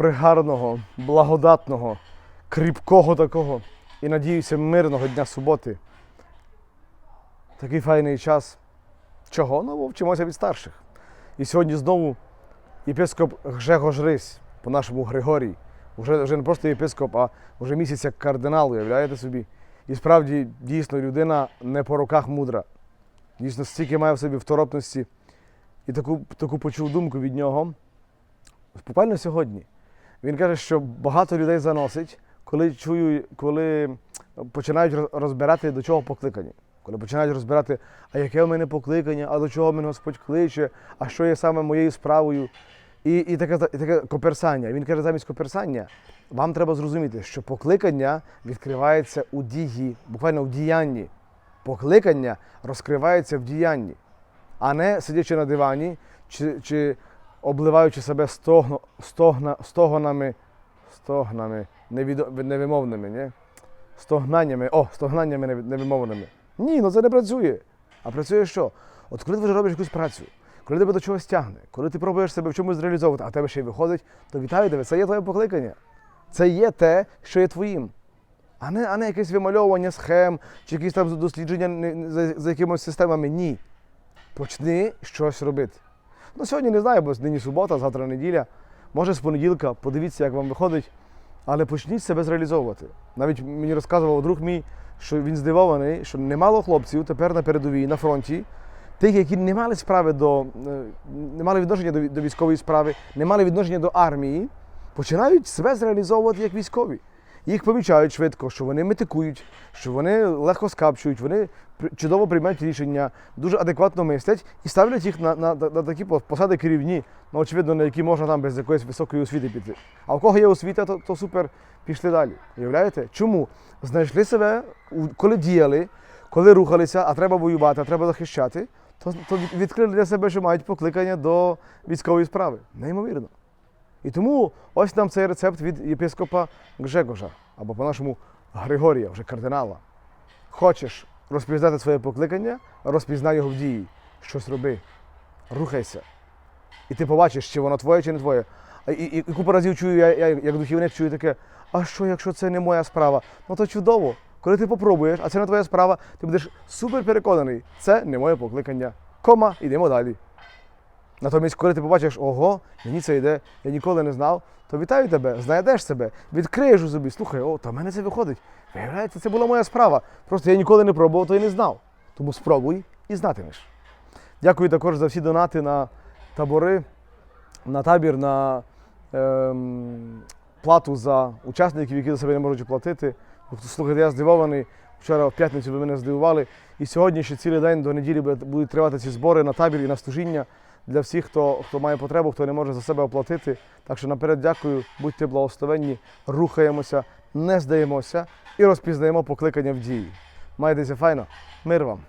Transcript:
пригарного, благодатного, кріпкого такого і надіюся, мирного дня суботи. Такий файний час. Чого? Ну, вчимося від старших. І сьогодні знову єпископ Гжегош Рись, по-нашому Григорій. Вже, вже не просто єпископ, а вже місяць як кардинал, уявляєте собі. І справді дійсно людина не по руках мудра. Дійсно, стільки має в собі второпності. І таку, таку почув думку від нього. Буквально сьогодні. Він каже, що багато людей заносить, коли чую, коли починають розбирати, до чого покликані. Коли починають розбирати, а яке в мене покликання, а до чого мене Господь кличе, а що є саме моєю справою. І, і, таке, і таке коперсання. Він каже, замість коперсання, вам треба зрозуміти, що покликання відкривається у дії, буквально в діянні. Покликання розкривається в діянні, а не сидячи на дивані чи, чи обливаючи себе стогно, стогна, стогонами, стогнами невимовними, ні? стогнаннями, о, стогнаннями невимовними. Ні, ну це не працює. А працює що? От коли ти вже робиш якусь працю, коли тебе до чогось тягне, коли ти пробуєш себе в чомусь зреалізовувати, а в тебе ще й виходить, то вітаю тебе, це є твоє покликання. Це є те, що є твоїм. А не, а не якесь вимальовування схем чи якісь там дослідження за, за якимись системами. Ні. Почни щось робити. Ну, сьогодні не знаю, бо нині субота, завтра неділя. Може, з понеділка, подивіться, як вам виходить. Але почніть себе зреалізовувати. Навіть мені розказував друг мій, що він здивований, що немало хлопців тепер на передовій, на фронті, тих, які не мали справи до, е, не мали відношення до військової справи, не мали відношення до армії, починають себе зреалізовувати як військові. Їх помічають швидко, що вони метикують, що вони легко скапчують, вони чудово приймають рішення, дуже адекватно мислять і ставлять їх на, на, на, на такі посади керівні, ну, очевидно, на які можна там без якоїсь високої освіти піти. А у кого є освіта, то, то супер, пішли далі. Уявляєте? Чому? Знайшли себе, коли діяли, коли рухалися, а треба воювати, а треба захищати, то, то відкрили для себе, що мають покликання до військової справи. Неймовірно. І тому ось нам цей рецепт від єпископа Гжегожа, або по-нашому Григорія, вже кардинала. Хочеш розпізнати своє покликання, розпізнай його в дії. Щось роби, рухайся. І ти побачиш, чи воно твоє, чи не твоє. І, і, і купу разів чую, я, я як духівник чую таке, а що, якщо це не моя справа? Ну то чудово. Коли ти попробуєш, а це не твоя справа, ти будеш супер переконаний, це не моє покликання. Кома, йдемо далі. Натомість, коли ти побачиш, ого, мені це йде, я ніколи не знав, то вітаю тебе, знайдеш себе, відкриєш у собі, слухай, о, та в мене це виходить. Виявляється, це була моя справа. Просто я ніколи не пробував, то і не знав. Тому спробуй і знатимеш. Дякую також за всі донати на табори, на табір, на ем, плату за учасників, які за себе не можуть оплатити. Слухайте, я здивований. Вчора в п'ятницю ви мене здивували. І сьогодні ще цілий день до неділі будуть тривати ці збори на табір і на служіння для всіх, хто, хто має потребу, хто не може за себе оплатити. Так що наперед дякую, будьте благословенні, рухаємося, не здаємося і розпізнаємо покликання в дії. Майтеся файно, мир вам!